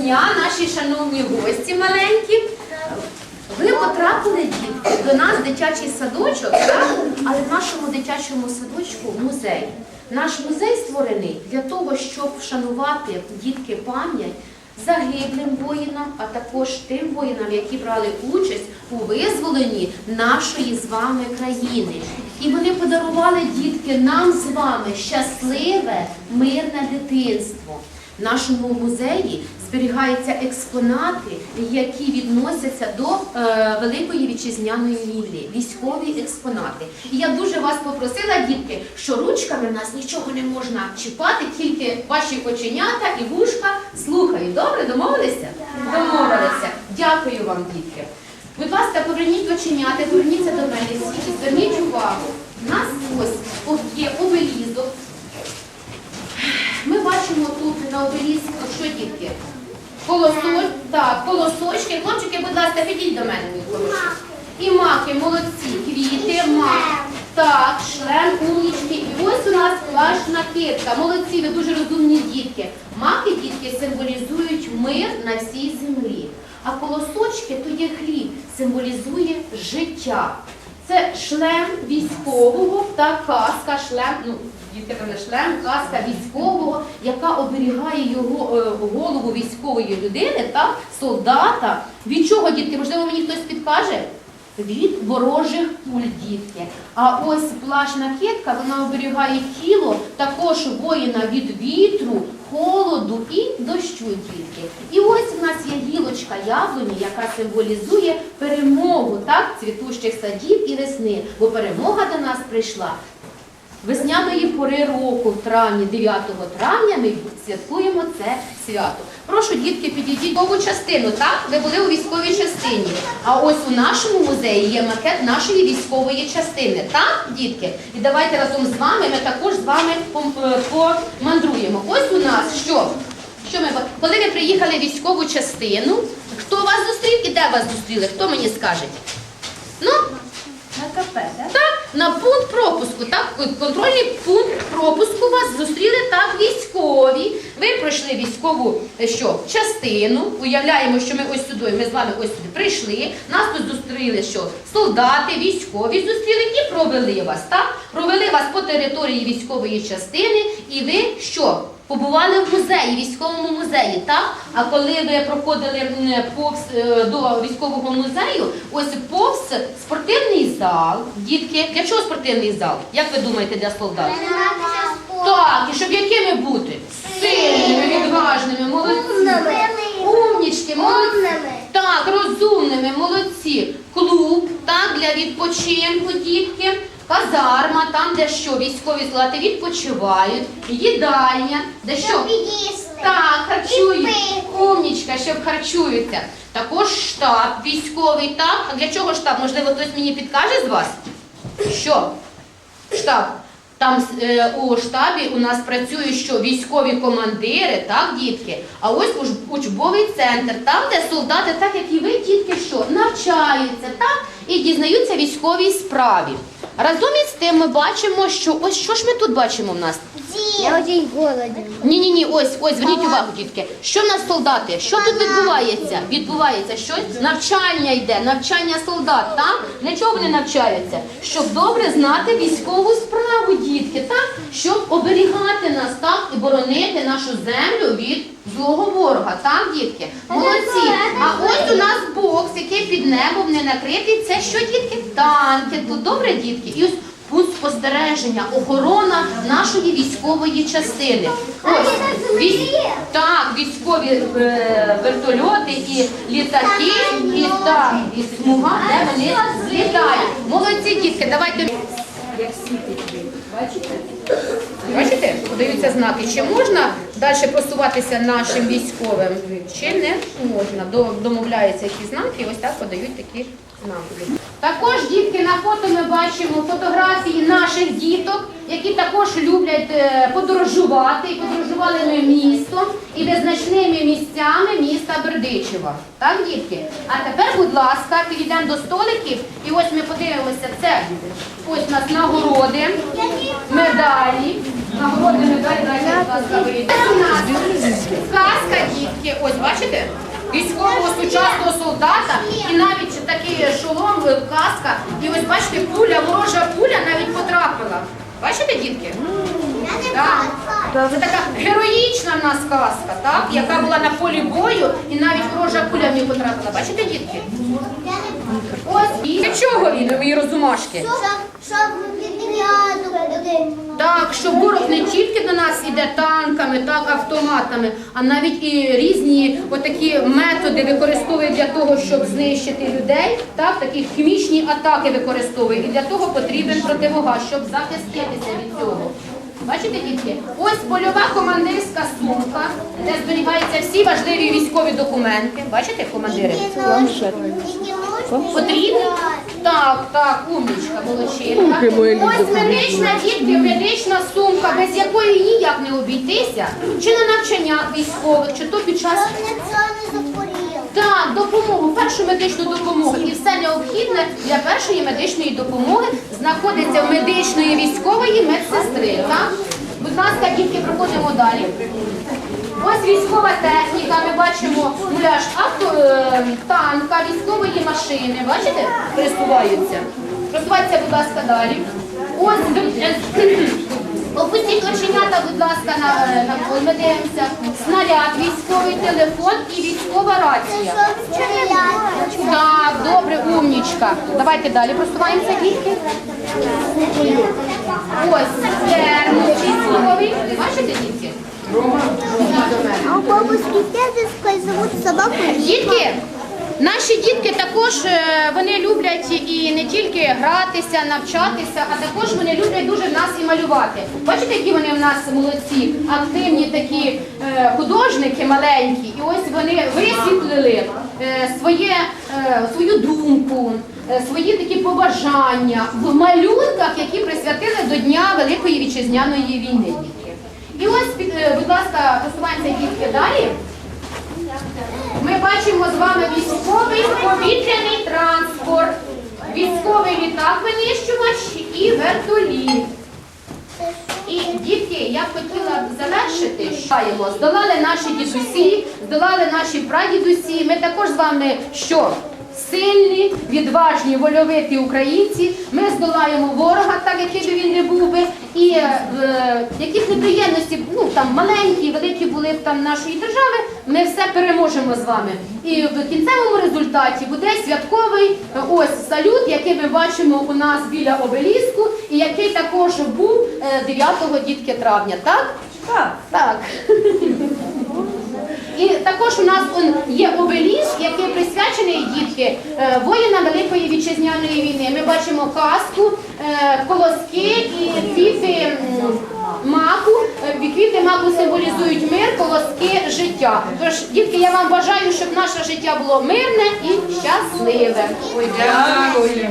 дня, наші шановні гості маленькі. Ви потрапили дітки до нас дитячий садочок, так? але в нашому дитячому садочку музей. Наш музей створений для того, щоб вшанувати дітки пам'ять загиблим воїнам, а також тим воїнам, які брали участь у визволенні нашої з вами країни. І вони подарували дітки нам з вами щасливе, мирне дитинство. В нашому музеї зберігаються експонати, які відносяться до е, Великої вітчизняної війни, військові експонати. І я дуже вас попросила, дітки, що ручками в нас нічого не можна чіпати, тільки ваші оченята і вушка слухають. Добре, домовилися? Домовилися. Дякую вам, дітки. Будь ласка, поверніть оченята, поверніться до мене всі, зверніть увагу. У нас ось є обелізок. Ми бачимо тут на обеліску, що дітки? Колосоль, так, колосочки. Хлопчики, будь ласка, підіть до мене. І маки, молодці, квіти, мак. Так, шлем, умнічки. І ось у нас плащна китка. Молодці, ви дуже розумні дітки. Маки, дітки, символізують мир на всій землі. А колосочки то є хліб, символізує життя. Це шлем військового та каска, шлем, ну, дітки певне, шлем, каска військового, яка оберігає його е, голову військової людини та солдата. Від чого, дітки? Можливо, мені хтось підкаже? Від ворожих куль, дітки. А ось плашна китка, вона оберігає тіло також воїна від вітру, холоду і дощу, дітки. І ось в нас є гілочка яблуні, яка символізує перемогу так, цвітущих садів і весни, бо перемога до нас прийшла. Весняної пори року, в травні, 9 травня, ми святкуємо це свято. Прошу, дітки, підійдіть військову частину, так? Ви були у військовій частині. А ось у нашому музеї є макет нашої військової частини, так, дітки? І давайте разом з вами ми також з вами е, помандруємо. Ось у нас що? Що ми коли ви приїхали в військову частину, хто вас зустрів і де вас зустріли? Хто мені скаже? Ну, На КП, так? так, на пункт пропуску, контрольний пункт пропуску вас зустріли так військові. Ви пройшли військову е, що, частину. Уявляємо, що ми ось сюди, ми з вами ось сюди прийшли. Нас тут зустріли що? Солдати, військові зустріли і провели вас. Так? Провели вас по території військової частини, і ви що? Побували в музеї, військовому музеї, так? А коли ви проходили повз е, до військового музею, ось повз спортивний зал. Дітки, для чого спортивний зал? Як ви думаєте, для солдат? Так, і щоб якими бути? Сильними, відважними, молодці. Умнічки, молодці. Так, розумними, молодці. Клуб, так, для відпочинку, дітки. Казарма, там, де що, військові солдати відпочивають, їдальня, де що? Так, харчують. Умнічка, щоб харчуються. Також штаб військовий, так? А для чого штаб? Можливо, хтось мені підкаже з вас? Що? Штаб. Там е, у штабі у нас працюють що військові командири, так, дітки. А ось уж учбовий центр, там, де солдати, так як і ви, дітки, що? Навчаються, так, і дізнаються військовій справі. Разом із тим ми бачимо, що ось що ж ми тут бачимо в нас? Я очень голоден. Ні, ні, ні, ось, ось, зверніть увагу, дітки. Що в нас солдати? Що тут відбувається? Відбувається щось? Навчання йде, навчання солдат, так? Для чого вони навчаються? Щоб добре знати військову справу, дітки, оберігати нас, так, і боронити нашу землю від злого ворога, так, дітки? Молодці. А ось у нас бокс, який під небом не накритий. Це що, дітки? Танки. Тут добре, дітки? І ось пункт спостереження, охорона нашої військової частини. Ось, військ... Так, військові е, вертольоти і літаки, і так, і смуга, де вони злітають. Молодці дітки, давайте. Як світить, бачите? Бачите, подаються знаки. Чи можна далі просуватися нашим військовим? Чи не можна? Домовляються які знаки, ось так подають такі знаки. Також, дітки, на фото ми бачимо фотографії наших діток, які також люблять е, подорожувати. І подорожували ми містом і визначними місцями міста Бердичева. Так, дітки? А тепер, будь ласка, підійдемо до столиків, і ось ми подивимося, це ось у нас нагороди, медалі. Нагороди, вийде. Це сказка, дітки. Ось, бачите? Військового сучасного солдата, і навіть такий шолом, е, каска. І ось бачите, пуля, ворожа пуля навіть потрапила. Бачите, дітки? Так. Це така героїчна в нас казка, так? яка була на полі бою, і навіть ворожа пуля в ній потрапила. Бачите, дітки? Ось і для чого він, мої розумашки? Так, що ворог не тільки до нас іде танками, так, автоматами, а навіть і різні отакі методи використовує для того, щоб знищити людей. Так, такі хімічні атаки використовує. І для того потрібен противогаз, щоб захиститися від цього. Бачите, дітки? Ось польова командирська сумка, де зберігаються всі важливі військові документи. Бачите, командири? Потрібно? Так, так, умничка, молодчинка. Ось медична дітки, медична сумка, без якої ніяк не обійтися, чи на навчаннях військових, чи то під час так, допомогу, першу медичну допомогу. І все необхідне для першої медичної допомоги знаходиться в медичної військової медсестри. Так? Будь ласка, дітки, проходимо далі. Ось військова техніка, ми бачимо муляж авто, е, танка, військової машини. Бачите? Пересуваються. Просувайтеся, будь ласка, далі. Ось е, опустіть оченята, будь ласка, на, на. Ми дивимося. Снаряд, військовий телефон і військова рація. Так, добре, умнічка. Давайте далі просуваємося, дітки. Ось термос військовий. Бачите, дітки? А у бабушки Петровской зовут собаку Дітки, наші дітки також е, вони люблять і не тільки гратися, навчатися, а також вони люблять дуже в нас і малювати. Бачите, які вони в нас молодці, активні такі е, художники маленькі, і ось вони висвітлили е, своє, свою думку. Свої такі побажання в малюнках, які присвятили до Дня Великої Вітчизняної війни. І ось, будь ласка, просуваємося дітки далі. Ми бачимо з вами військовий повітряний транспорт, військовий літак-винищувач і вертоліт. І дітки, я б хотіла завершити, що здолали наші дідусі, здолали наші прадідусі. Ми також з вами що? Сильні, відважні, вольовиті українці. Ми здолаємо ворога, так який би він не був би. І е, яких неприємності, ну там маленькі, великі були б там нашої держави, ми все переможемо з вами. І в кінцевому результаті буде святковий е, ось салют, який ми бачимо у нас біля обеліску, і який також був е, 9 дітки травня, так? Так. Так. І також у нас он є обеліск, який присвячений дітки е, воїнам Великої вітчизняної війни. Ми бачимо каску, е, колоски і квіти маку. Е, Квіти маку символізують мир, колоски життя. Тож, дітки, я вам бажаю, щоб наше життя було мирне і щасливе. Дякую.